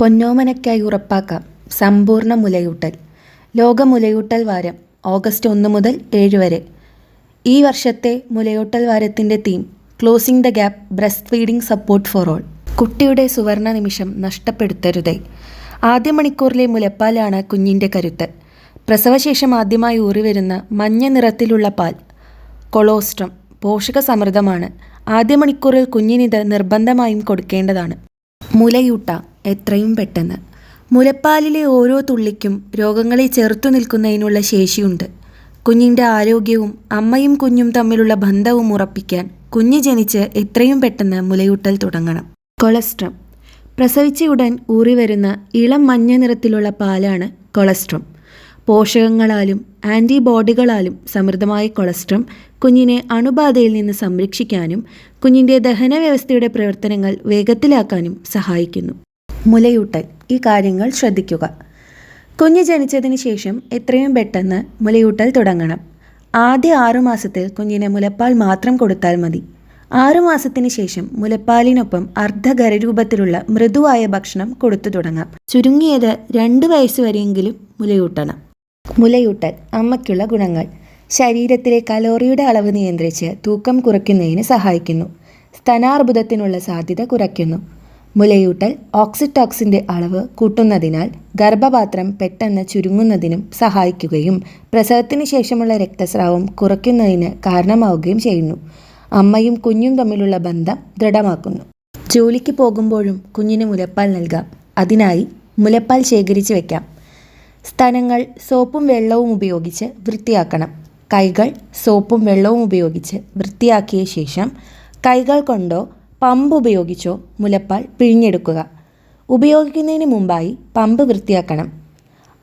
പൊന്നോമനയ്ക്കായി ഉറപ്പാക്കാം. സമ്പൂർണ മുലയൂട്ടൽ. ലോക മുലയൂട്ടൽ വാരം ഓഗസ്റ്റ് ഒന്ന് മുതൽ ഏഴ് വരെ. ഈ വർഷത്തെ മുലയൂട്ടൽ വാരത്തിന്റെ theme closing the gap breastfeeding support for all കുട്ടിയുടെ സുവർണ നിമിഷം നഷ്ടപ്പെടുത്തരുതേ. ആദ്യ മണിക്കൂറിലെ മുലപ്പാലാണ് കുഞ്ഞിന്റെ കരുത്ത് പ്രസവശേഷം ആദ്യമായി ഊറിവരുന്ന മഞ്ഞ നിറത്തിലുള്ള പാൽ. കൊളോസ്ട്രം പോഷക സമൃദ്ധമാണ് ആദ്യ മണിക്കൂറിൽ കുഞ്ഞിനിത് നിർബന്ധമായും കൊടുക്കേണ്ടതാണ്. മുലയൂട്ട എത്രയും പെട്ടെന്ന്. മുലപ്പാലിലെ ഓരോ തുള്ളിക്കും രോഗങ്ങളെ ചെറുത്തു നിൽക്കുന്നതിനുള്ള ശേഷിയുണ്ട്. കുഞ്ഞിന്റെ ആരോഗ്യവും അമ്മയും കുഞ്ഞും തമ്മിലുള്ള ബന്ധവും ഉറപ്പിക്കാൻ കുഞ്ഞ് ജനിച്ച് എത്രയും പെട്ടെന്ന് മുലയൂട്ടൽ തുടങ്ങണം. കൊളസ്ട്രം. പ്രസവിച്ച ഉടൻ ഊറി വരുന്ന ഇളം മഞ്ഞ നിറത്തിലുള്ള പാലാണ് കൊളസ്ട്രം. പോഷകങ്ങളാലും ആന്റിബോഡികളാലും സമൃദ്ധമായ കൊളസ്ട്രം കുഞ്ഞിനെ അണുബാധയിൽ നിന്ന് സംരക്ഷിക്കാനും കുഞ്ഞിന്റെ ദഹന വ്യവസ്ഥയുടെ പ്രവർത്തനങ്ങൾ വേഗത്തിലാക്കാനും സഹായിക്കുന്നു. മുലയൂട്ടൽ. ഈ കാര്യങ്ങൾ ശ്രദ്ധിക്കുക. കുഞ്ഞ് ജനിച്ചതിന് ശേഷം എത്രയും പെട്ടെന്ന് മുലയൂട്ടൽ തുടങ്ങണം. ആദ്യ ആറുമാസത്തിൽ കുഞ്ഞിന് മുലപ്പാൽ മാത്രം കൊടുത്താൽ മതി. ആറുമാസത്തിന് ശേഷം മുലപ്പാലിനൊപ്പം അർദ്ധഖരരൂപത്തിലുള്ള മൃദുവായ ഭക്ഷണം കൊടുത്തു തുടങ്ങാം. ചുരുങ്ങിയത് രണ്ട് വയസ്സ് വരെയെങ്കിലും മുലയൂട്ടണം. മുലയൂട്ടൽ അമ്മയ്ക്കുള്ള ഗുണങ്ങൾ. ശരീരത്തിലെ കലോറിയുടെ അളവ് നിയന്ത്രിച്ച് തൂക്കം കുറയ്ക്കുന്നതിന് സഹായിക്കുന്നു. സ്തനാർബുദത്തിനുള്ള സാധ്യത കുറയ്ക്കുന്നു. മുലയൂട്ടൽ ഓക്സിറ്റോക്സിന്റെ അളവ് കൂട്ടുന്നതിനാൽ ഗർഭപാത്രം പെട്ടെന്ന് ചുരുങ്ങുന്നതിനും സഹായിക്കുകയും പ്രസവത്തിന് ശേഷമുള്ള രക്തസ്രാവം കുറയ്ക്കുന്നതിന് കാരണമാവുകയും ചെയ്യുന്നു. അമ്മയും കുഞ്ഞും തമ്മിലുള്ള ബന്ധം ദൃഢമാക്കുന്നു. ജോലിക്ക് പോകുമ്പോഴും കുഞ്ഞിന് മുലപ്പാൽ നൽകാം. അതിനായി മുലപ്പാൽ ശേഖരിച്ച് വയ്ക്കാം സ്ഥലങ്ങൾ സോപ്പും വെള്ളവും ഉപയോഗിച്ച് വൃത്തിയാക്കണം. കൈകൾ സോപ്പും വെള്ളവും ഉപയോഗിച്ച് വൃത്തിയാക്കിയ ശേഷം കൈകൾ കൊണ്ടോ പമ്പ് ഉപയോഗിച്ചോ? മുലപ്പാൽ പിഴിഞ്ഞെടുക്കുക. ഉപയോഗിക്കുന്നതിന് മുമ്പായി പമ്പ് വൃത്തിയാക്കണം.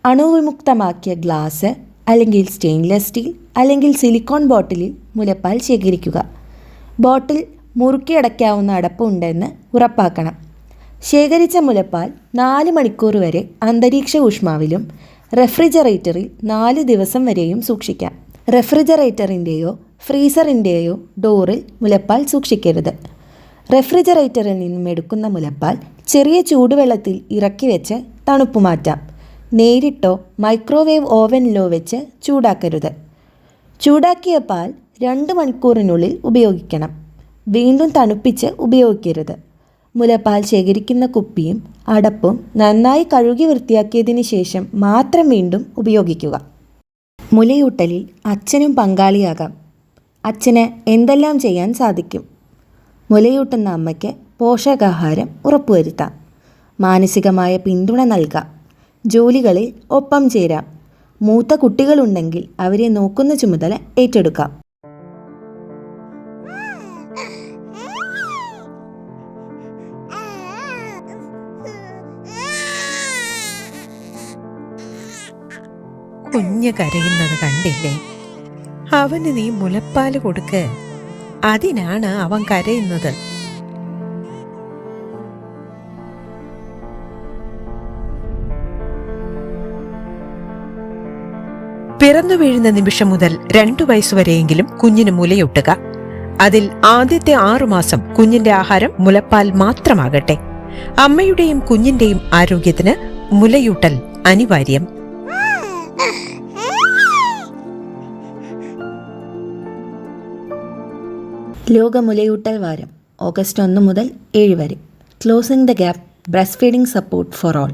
അണുവിമുക്തമാക്കിയ ഗ്ലാസ് അല്ലെങ്കിൽ സ്റ്റെയിൻലെസ് സ്റ്റീൽ അല്ലെങ്കിൽ സിലിക്കോൺ ബോട്ടിലിൽ മുലപ്പാൽ ശേഖരിക്കുക. ബോട്ടിൽ മുറുക്കി അടയ്ക്കാവുന്ന അടപ്പ് ഉണ്ടെന്ന് ഉറപ്പാക്കണം. ശേഖരിച്ച മുലപ്പാൽ നാല് മണിക്കൂർ വരെ അന്തരീക്ഷ ഊഷ്മാവിലും റെഫ്രിജറേറ്ററിൽ നാല് ദിവസം വരെയും സൂക്ഷിക്കാം. റെഫ്രിജറേറ്ററിന്റെയോ ഫ്രീസറിന്റെയോ ഡോറിൽ മുലപ്പാൽ സൂക്ഷിക്കരുത്. റെഫ്രിജറേറ്ററിൽ നിന്നും എടുക്കുന്ന മുലപ്പാൽ ചെറിയ ചൂടുവെള്ളത്തിൽ ഇറക്കി വെച്ച് തണുപ്പ് മാറ്റാം. നേരിട്ടോ മൈക്രോവേവ് ഓവനിലോ വെച്ച് ചൂടാക്കരുത്. ചൂടാക്കിയ പാൽ രണ്ട് മണിക്കൂറിനുള്ളിൽ ഉപയോഗിക്കണം. വീണ്ടും തണുപ്പിച്ച് ഉപയോഗിക്കരുത്. മുലപ്പാൽ ശേഖരിക്കുന്ന കുപ്പിയും അടപ്പും നന്നായി കഴുകി വൃത്തിയാക്കിയതിന് ശേഷം മാത്രം വീണ്ടും ഉപയോഗിക്കുക. മുലയൂട്ടലിൽ അച്ഛനും പങ്കാളിയാകാം. അച്ഛന് എന്തെല്ലാം ചെയ്യാൻ സാധിക്കും? മുലയൂട്ടുന്ന അമ്മയ്ക്ക് പോഷകാഹാരം ഉറപ്പുവരുത്താം. മാനസികമായ പിന്തുണ നൽകാം. ജോലികളിൽ ഒപ്പം ചേരാം. മൂത്ത കുട്ടികളുണ്ടെങ്കിൽ അവരെ നോക്കുന്ന ചുമതല ഏറ്റെടുക്കാം. കുഞ്ഞ് കരയുന്നത് കണ്ടില്ലേ? അവന് നീ മുലപ്പാൽ കൊടുക്ക്. അതിനാണ് അവൻ കരയുന്നത്. പിറന്നു വീഴുന്ന നിമിഷം മുതൽ രണ്ടു വയസ്സുവരെയെങ്കിലും കുഞ്ഞിന് മുലയൂട്ടുക. അതിൽ ആദ്യത്തെ ആറുമാസം കുഞ്ഞിന്റെ ആഹാരം മുലപ്പാൽ മാത്രമാകട്ടെ. അമ്മയുടെയും കുഞ്ഞിന്റെയും ആരോഗ്യത്തിന് മുലയൂട്ടൽ അനിവാര്യം. ലോക മുലയൂട്ടൽ വാരം ഓഗസ്റ്റ് ഒന്ന് മുതൽ ഏഴ് വരെ. Closing the gap breast feeding support for all